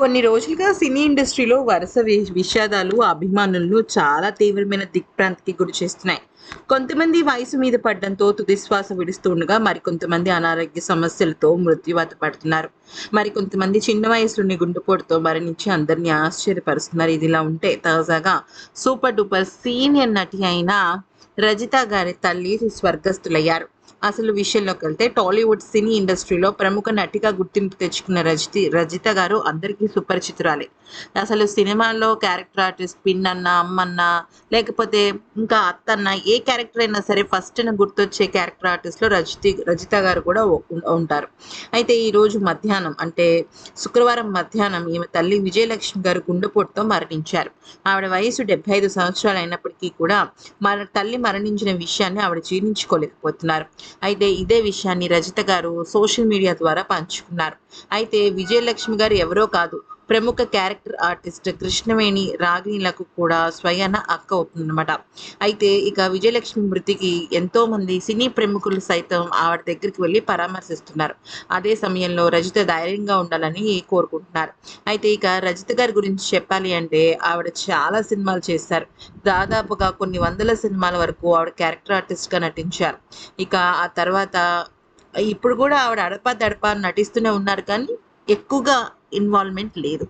కొన్ని రోజులుగా సినీ ఇండస్ట్రీలో వరుస వి- విషాదాలు అభిమానులను చాలా తీవ్రమైన దిగ్భ్రాంతికి గురి చేస్తున్నాయి. కొంతమంది వయసు మీద పడడంతో తుదిశ్వాస విడుస్తుండగా మరికొంతమంది అనారోగ్య సమస్యలతో మృత్యువాత పడుతున్నారు. మరికొంతమంది చిన్న వయసులోని గుండెపోటుతో మరణించి అందరినీ ఆశ్చర్యపరుస్తున్నారు. ఇదిలా ఉంటే తాజాగా సూపర్ డూపర్ సీనియర్ నటి అయిన రజిత గారి తల్లి స్వర్గస్థులయ్యారు. అసలు విషయంలోకి వెళ్తే టాలీవుడ్ సినీ ఇండస్ట్రీలో ప్రముఖ నటిగా గుర్తింపు తెచ్చుకున్న రజిత రజిత గారు అందరికీ సుపరిచితురాలే. అసలు సినిమాల్లో క్యారెక్టర్ ఆర్టిస్ట్ పిన్ అన్న అమ్మన్న లేకపోతే ఇంకా అత్తన్న ఏ క్యారెక్టర్ అయినా సరే ఫస్ట్ గుర్తొచ్చే క్యారెక్టర్ ఆర్టిస్ట్లో రజిత రజిత గారు కూడా ఉంటారు. అయితే ఈ రోజు మధ్యాహ్నం అంటే శుక్రవారం మధ్యాహ్నం ఈమె తల్లి విజయలక్ష్మి గారు గుండెపోటుతో మరణించారు. ఆవిడ వయసు డెబ్బై ఐదు సంవత్సరాలు అయినప్పటికీ కూడా మన తల్లి మరణించిన విషయాన్ని ఆవిడ జీర్ణించుకోలేకపోతున్నారు. అయితే ఇదే విషయాన్ని రజిత గారు సోషల్ మీడియా ద్వారా పంచుకున్నారు. అయితే విజయలక్ష్మి గారు ఎవరో కాదు ప్రముఖ క్యారెక్టర్ ఆర్టిస్ట్ కృష్ణవేణి రాగిణిలకు కూడా స్వయాన అక్క అవుతుందన్నమాట అయితే ఇక విజయలక్ష్మి మృతికి ఎంతో మంది సినీ ప్రముఖులు సైతం ఆవిడ దగ్గరికి వెళ్ళి పరామర్శిస్తున్నారు. అదే సమయంలో రజిత ధైర్యంగా ఉండాలని కోరుకుంటున్నారు. అయితే ఇక రజిత గారి గురించి చెప్పాలి అంటే ఆవిడ చాలా సినిమాలు చేశారు. దాదాపుగా కొన్ని వందల సినిమాల వరకు ఆవిడ క్యారెక్టర్ ఆర్టిస్ట్గా నటించారు. ఇక ఆ తర్వాత ఇప్పుడు కూడా ఆవిడ అడపా దడప నటిస్తూనే ఉన్నారు కానీ ఎక్కువగా ఇన్వాల్వ్మెంట్ లేదు.